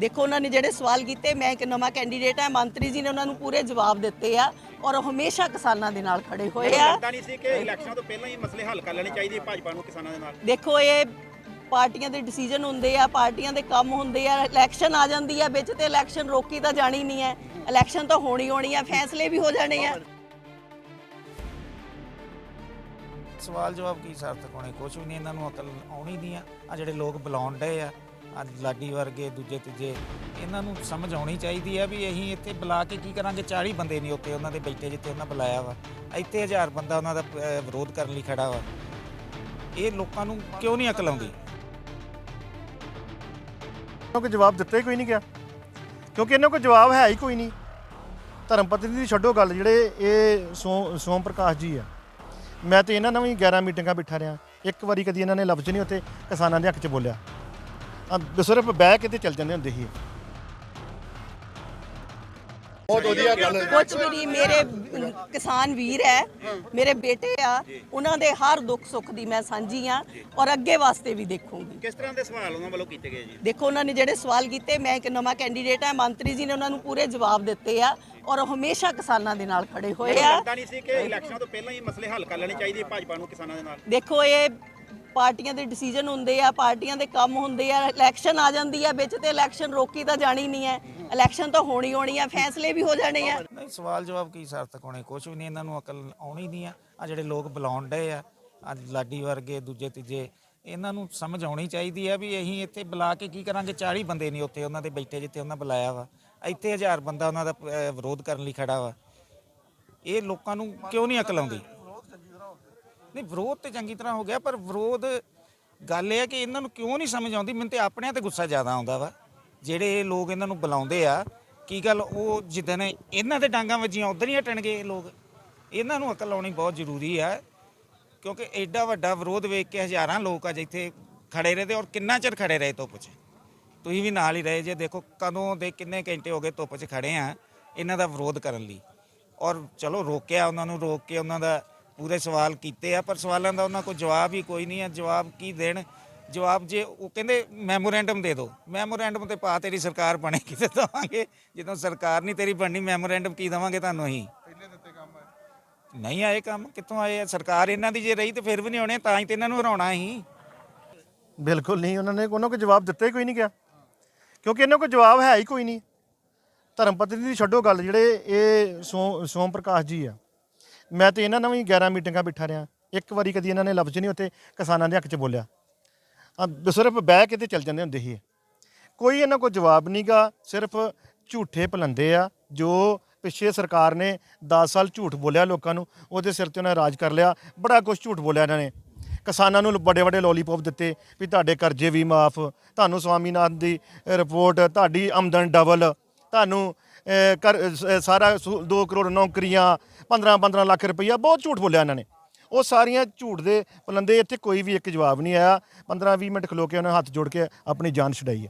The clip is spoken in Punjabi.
ਦੇਖੋ ਉਹਨਾਂ ਨੇ ਜਿਹੜੇ ਸਵਾਲ ਕੀਤੇ ਮੈਂ ਇੱਕ ਨਵਾਂ ਕੈਂਡੀਡੇਟ ਹਾਂ ਮੰਤਰੀ ਜੀ ਨੇ ਉਹਨਾਂ ਨੂੰ ਪੂਰੇ ਜਵਾਬ ਦਿੱਤੇ ਆ ਔਰ ਉਹ ਹਮੇਸ਼ਾ ਕਿਸਾਨਾਂ ਦੇ ਨਾਲ ਖੜੇ ਹੋਏ ਆ। ਲੱਗਦਾ ਨਹੀਂ ਸੀ ਕਿ ਇਲੈਕਸ਼ਨ ਤੋਂ ਪਹਿਲਾਂ ਹੀ ਮਸਲੇ ਹੱਲ ਕਰ ਲੈਣੇ ਚਾਹੀਦੇ ਭਾਜਪਾ ਨੂੰ ਕਿਸਾਨਾਂ ਦੇ ਨਾਲ। ਦੇਖੋ ਇਹ ਪਾਰਟੀਆਂ ਦੇ ਡਿਸੀਜਨ ਹੁੰਦੇ ਆ ਪਾਰਟੀਆਂ ਦੇ ਕੰਮ ਹੁੰਦੇ ਆ ਇਲੈਕਸ਼ਨ ਆ ਜਾਂਦੀ ਆ ਵਿੱਚ ਤੇ ਇਲੈਕਸ਼ਨ ਰੋਕੀ ਤਾਂ ਜਾਣੀ ਨਹੀਂ ਹੈ। ਇਲੈਕਸ਼ਨ ਤਾਂ ਹੋਣੀ ਹੋਣੀ ਆ ਫੈਸਲੇ ਵੀ ਹੋ ਜਾਣੇ ਆ। ਸਵਾਲ ਜਵਾਬ ਕੀ ਸਾਰਥਕ ਹੋਣੇ? ਕੁਝ ਵੀ ਨਹੀਂ ਇਹਨਾਂ ਨੂੰ ਅਕਲ ਆਉਣੀ ਨਹੀਂ ਆ। ਆ ਜਿਹੜੇ ਲੋਕ ਬੁਲਾਉਣ ਡਏ ਆ ਅੱਜ ਲਾਡੀ ਵਰਗੇ ਦੂਜੇ ਤੀਜੇ ਇਹਨਾਂ ਨੂੰ ਸਮਝ ਆਉਣੀ ਚਾਹੀਦੀ ਹੈ ਵੀ ਅਸੀਂ ਇੱਥੇ ਬੁਲਾ ਕੇ ਕੀ ਕਰਾਂਗੇ? 40 ਬੰਦੇ ਨਹੀਂ ਉੱਤੇ ਉਹਨਾਂ ਦੇ ਬੈਠੇ ਜਿੱਥੇ ਉਹਨਾਂ ਬੁਲਾਇਆ ਵਾ। ਇੱਥੇ 1000 ਬੰਦਾ ਉਹਨਾਂ ਦਾ ਅਹ, ਵਿਰੋਧ ਕਰਨ ਲਈ ਖੜਾ ਵਾ। ਇਹ ਲੋਕਾਂ ਨੂੰ ਕਿਉਂ ਨਹੀਂ ਅਕਲ ਆਉਂਦੀ? ਕਿਉਂਕਿ ਜਵਾਬ ਦਿੱਤਾ ਹੀ ਕੋਈ ਨਹੀਂ ਗਿਆ। ਕਿਉਂਕਿ ਇਹਨਾਂ ਕੋਲ ਜਵਾਬ ਹੈ ਹੀ ਕੋਈ ਨਹੀਂ। ਧਰਮ ਪਤਨੀ ਦੀ ਛੱਡੋ ਗੱਲ ਜਿਹੜੇ ਇਹ ਸੋ ਸੋਮ ਪ੍ਰਕਾਸ਼ ਜੀ ਆ। ਮੈਂ ਤੇ ਇਹਨਾਂ ਨਾਲ ਵੀ 11 ਮੀਟਿੰਗਾਂ ਬਿਠਾ ਰਿਹਾ। ਇੱਕ ਵਾਰੀ ਕਦੀ ਇਹਨਾਂ ਨੇ ਲਫ਼ਜ਼ ਨਹੀਂ ਉੱਤੇ ਕਿਸਾਨਾਂ ਦੇ ਹੱਕ 'ਚ ਬੋਲਿਆ। ਸਿਰਫ ਬਹਿ ਕੇ ਤੇ ਚੱਲ ਜਾਂਦੇ ਹੁੰਦੇ ਸੀ। ਬਹੁਤ ਵਧੀਆ ਗੱਲ ਕੁਝ ਵੀ ਨਹੀਂ ਮੇਰੇ ਕਿਸਾਨ ਵੀਰ ਹੈ ਮੇਰੇ ਬੇਟੇ ਆ ਉਹਨਾਂ ਦੇ ਹਰ ਦੁੱਖ ਸੁੱਖ ਦੀ ਮੈਂ ਸਾਂਝੀ ਆ ਔਰ ਅੱਗੇ ਵਾਸਤੇ ਵੀ ਦੇਖੂੰਗੀ। ਕਿਸ ਤਰ੍ਹਾਂ ਦੇ ਸਵਾਲ ਉਹਨਾਂ ਵੱਲੋਂ ਕੀਤੇ ਗਏ ਜੀ? ਦੇਖੋ ਉਹਨਾਂ ਨੇ ਜਿਹੜੇ ਸਵਾਲ ਕੀਤੇ ਮੈਂ ਇੱਕ ਨਵਾਂ ਕੈਂਡੀਡੇਟ ਹਾਂ ਮੰਤਰੀ ਜੀ ਨੇ ਉਹਨਾਂ ਨੂੰ ਪੂਰੇ ਜਵਾਬ ਦਿੱਤੇ ਆ ਔਰ ਉਹ ਹਮੇਸ਼ਾ ਕਿਸਾਨਾਂ ਦੇ ਨਾਲ ਖੜੇ ਹੋਏ ਆ। ਲੱਗਦਾ ਨਹੀਂ ਸੀ ਕਿ ਇਲੈਕਸ਼ਨ ਤੋਂ ਪਹਿਲਾਂ ਹੀ ਮਸਲੇ ਹੱਲ ਕਰ ਲੈਣੇ ਚਾਹੀਦੇ ਭਾਜਪਾ ਨੂੰ ਕਿਸਾਨਾਂ ਦੇ ਨਾਲ। ਦੇਖੋ ਇਹ ਪਾਰਟੀਆਂ ਦੇ ਡਿਸੀਜਨ ਹੁੰਦੇ ਆ, ਪਾਰਟੀਆਂ ਦੇ ਕੰਮ ਹੁੰਦੇ ਆ ਇਲੈਕਸ਼ਨ ਆ ਜਾਂਦੀ ਆ ਵਿੱਚ ਤੇ ਇਲੈਕਸ਼ਨ ਰੋਕੀ ਤਾਂ ਜਾਣੀ ਨਹੀਂ ਹੈ। ਇਲੈਕਸ਼ਨ ਤਾਂ ਹੋਣੀ ਹੋਣੀ ਆ, ਫੈਸਲੇ ਵੀ ਹੋ ਜਾਣੇ ਆ। ਨਹੀਂ, ਸਵਾਲ ਜਵਾਬ ਕੀ ਸਾਰਥਕ ਹੋਣੇ? ਕੁਝ ਵੀ ਨਹੀਂ, ਇਹਨਾਂ ਨੂੰ ਅਕਲ ਆਉਣੀ ਨਹੀਂ ਆ। ਆ ਜਿਹੜੇ ਲੋਕ ਬੁਲਾਉਣ ਡਏ ਆ ਆ ਲਾਡੀ ਵਰਗੇ, ਦੂਜੇ, ਤੀਜੇ, ਇਹਨਾਂ ਨੂੰ ਸਮਝ ਆਉਣੀ ਚਾਹੀਦੀ ਆ ਵੀ ਅਸੀਂ ਇੱਥੇ ਬੁਲਾ ਕੇ ਕੀ ਕਰਾਂਗੇ? 40 ਬੰਦੇ ਨਹੀਂ ਉੱਥੇ, ਉਹਨਾਂ ਦੇ ਬੈਠੇ ਜਿੱਥੇ ਉਹਨਾਂ ਬੁਲਾਇਆ ਵਾ। ਇੱਥੇ 1000 ਬੰਦਾ ਉਹਨਾਂ ਦਾ ਵਿਰੋਧ ਕਰਨ ਲਈ ਖੜਾ ਵਾ। ਇਹ ਲੋਕਾਂ ਨੂੰ ਕਿਉਂ ਨਹੀਂ ਅਕਲ ਆਉਂਦੀ? ਨਹੀਂ, ਵਿਰੋਧ ਤੇ ਚੰਗੀ ਤਰ੍ਹਾਂ ਹੋ ਗਿਆ, ਪਰ ਵਿਰੋਧ ਗੱਲ ਇਹ ਹੈ ਕਿ ਇਹਨਾਂ ਨੂੰ ਕਿਉਂ ਨਹੀਂ ਸਮਝ ਆਉਂਦੀ? ਮੈਨੂੰ ਤੇ ਆਪਣਿਆਂ ਤੇ ਗੁੱਸਾ ਜ਼ਿਆਦਾ ਆਉਂਦਾ ਵਾ। ਜਿਹੜੇ ਲੋਕ ਇਹਨਾਂ ਨੂੰ ਬੁਲਾਉਂਦੇ ਆ, ਕੀ ਗੱਲ ਉਹ ਜਿੱਦਣ ਇਹਨਾਂ ਦੇ ਡਾਂਗਾਂ ਵੱਜੀਆਂ, ਉਧਰ ਹੀ ਹਟਣਗੇ ਇਹ ਲੋਕ। ਇਹਨਾਂ ਨੂੰ ਅਕਲ ਆਉਣੀ ਬਹੁਤ ਜ਼ਰੂਰੀ ਆ, ਕਿਉਂਕਿ ਐਡਾ ਵੱਡਾ ਵਿਰੋਧ ਵੇਖ ਕੇ ਹਜ਼ਾਰਾਂ ਲੋਕ ਅੱਜ ਇੱਥੇ ਖੜੇ ਰਹੇ ਤੇ ਔਰ ਕਿੰਨਾ ਚਿਰ ਖੜੇ ਰਹੇ ਧੁੱਪ 'ਚ? ਤੁਸੀਂ ਵੀ ਨਾਲ ਹੀ ਰਹੇ ਜੇ, ਦੇਖੋ ਕਦੋਂ ਦੇ ਕਿੰਨੇ ਘੰਟੇ ਹੋ ਗਏ ਧੁੱਪ 'ਚ ਖੜੇ ਆ, ਇਹਨਾਂ ਦਾ ਵਿਰੋਧ ਕਰਨ ਲਈ। ਔਰ ਚਲੋ ਰੋਕਿਆ ਉਹਨਾਂ ਨੂੰ, ਰੋਕ ਕੇ ਉਹਨਾਂ ਦਾ ਪੂਰੇ ਸਵਾਲ ਕੀਤੇ ਆ, ਪਰ ਸਵਾਲਾਂ ਦਾ ਉਹਨਾਂ ਕੋਲ ਜਵਾਬ ਹੀ ਕੋਈ ਨਹੀਂ ਆ। ਜਵਾਬ ਕੀ ਦੇਣ? ਜਵਾਬ ਜੇ ਉਹ ਕਹਿੰਦੇ ਮੈਮੋਰੈਂਡਮ ਦੇ ਦਿਓ ਮੈਮੋਰੈਂਡਮ ਤੇ ਪਾ ਤੇਰੀ ਸਰਕਾਰ ਬਣੇ ਕਿਤੇ ਦਵਾਂਗੇ। ਜਦੋਂ ਸਰਕਾਰ ਨਹੀਂ ਤੇਰੀ ਬਣਨੀ, ਮੈਮੋਰੈਂਡਮ ਕੀ ਦਵਾਂਗੇ ਤੁਹਾਨੂੰ ਅਸੀਂ? ਨਹੀਂ ਆਏ ਕੰਮ। ਕਿੱਥੋਂ ਆਏ ਆ? ਸਰਕਾਰ ਇਹਨਾਂ ਦੀ ਜੇ ਰਹੀ ਤੇ ਫਿਰ ਵੀ ਨਹੀਂ ਆਉਣੇ, ਤਾਂ ਹੀ ਤੇ ਇਹਨਾਂ ਨੂੰ ਹਰਾਉਣਾ ਸੀ ਬਿਲਕੁਲ ਨਹੀਂ। ਉਹਨਾਂ ਨੇ ਉਹਨਾਂ ਕੋਲ ਜਵਾਬ ਦਿੱਤਾ ਹੀ ਕੋਈ ਨਹੀਂ ਗਿਆ ਕਿਉਂਕਿ ਇਹਨਾਂ ਕੋਲ ਜਵਾਬ ਹੈ ਹੀ ਕੋਈ ਨਹੀਂ। ਧਰਮ ਪਤਨੀ ਦੀ ਛੱਡੋ ਗੱਲ, ਜਿਹੜੇ ਇਹ ਸੋ ਸੋਮ ਪ੍ਰਕਾਸ਼ ਜੀ ਆ। ਮੈਂ ਤੇ ਇਹਨਾਂ ਨਾਲ ਵੀ 11 ਮੀਟਿੰਗਾਂ ਬਿਠਾ ਰਿਹਾ। ਇੱਕ ਵਾਰੀ ਕਦੀ ਇਹਨਾਂ ਨੇ ਲਫ਼ਜ਼ ਨਹੀਂ ਉੱਤੇ ਕਿਸਾਨਾਂ ਦੇ ਹੱਕ 'ਚ ਬੋਲਿਆ। ਆ ਸਿਰਫ ਬਹਿ ਕੇ ਤੇ ਚੱਲ ਜਾਂਦੇ ਹੁੰਦੇ ਸੀ। ਇਹ। ਕੋਈ ਇਹਨਾਂ ਕੋਲ ਜਵਾਬ ਨਹੀਂਗਾ ਸਿਰਫ ਝੂਠੇ ਪਲੰਦੇ ਆ ਜੋ ਪਿੱਛੇ ਸਰਕਾਰ ਨੇ 10 ਸਾਲ ਝੂਠ ਬੋਲਿਆ ਲੋਕਾਂ ਨੂੰ ਉਹਦੇ ਸਿਰ ਤੇ ਉਹਨਾਂ ਨੇ ਰਾਜ ਕਰ ਲਿਆ। ਬੜਾ ਕੁਝ ਝੂਠ ਬੋਲਿਆ ਇਹਨਾਂ ਨੇ। ਕਿਸਾਨਾਂ ਨੂੰ ਬੜੇ ਬੜੇ ਲੋਲੀਪੌਪ ਦਿੱਤੇ ਵੀ ਤੁਹਾਡੇ ਕਰਜ਼ੇ ਵੀ ਮਾਫ ਤੁਹਾਨੂੰ ਸਵਾਮੀਨਾਥਨ ਦੀ ਰਿਪੋਰਟ ਤੁਹਾਡੀ ਆਮਦਨ ਡਬਲ ਤੁਹਾਨੂੰ ਅਹ, ਕਰ ਅਹ, ਸਾਰਾ 2 ਕਰੋੜ ਨੌਕਰੀਆਂ 15 15 ਲੱਖ ਰੁਪਈਆ, ਬਹੁਤ ਝੂਠ ਬੋਲਿਆ ਇਹਨਾਂ ਨੇ। ਉਹ ਸਾਰੀਆਂ ਝੂਠ ਦੇ ਪਲੰਦੇ ਇੱਥੇ ਕੋਈ ਵੀ ਇੱਕ ਜਵਾਬ ਨਹੀਂ ਆਇਆ। 15 20 ਮਿੰਟ ਖਲੋ ਕੇ ਉਹਨਾਂ ਹੱਥ ਜੋੜ ਕੇ ਆਪਣੀ ਜਾਨ ਛੁਡਾਈ ਹੈ।